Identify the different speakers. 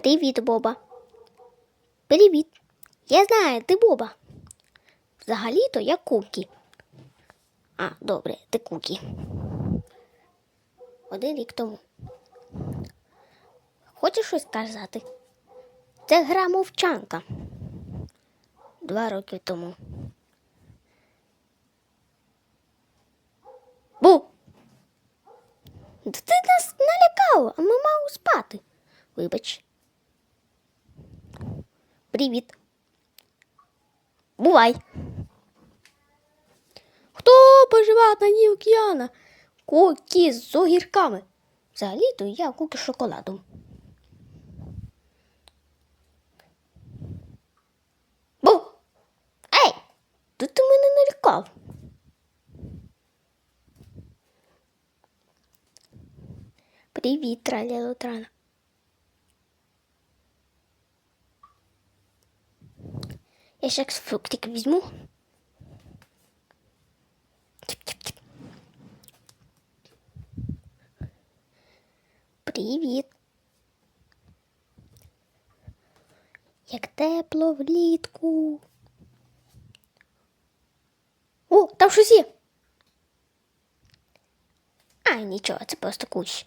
Speaker 1: Привіт, Боба. Привіт. Я знаю, ти Боба. Взагалі-то я Кукі. А, добре, ти Кукі. Один рік тому. Хочеш щось сказати? Це гра мовчанка. Два роки тому. Бу! Ти нас налякав, а ми мали спати. Вибач. Привіт. Бувай. Хто поживає на дні океана? Кукі з огірками. Взагалі-то я куки з шоколадом. Бу! Ей! Ти ти мене налякав. Привіт, траля трана. Я ще фруктик візьму. Привіт. Як тепло влітку. О, там щось є. А, нічого, це просто кущ.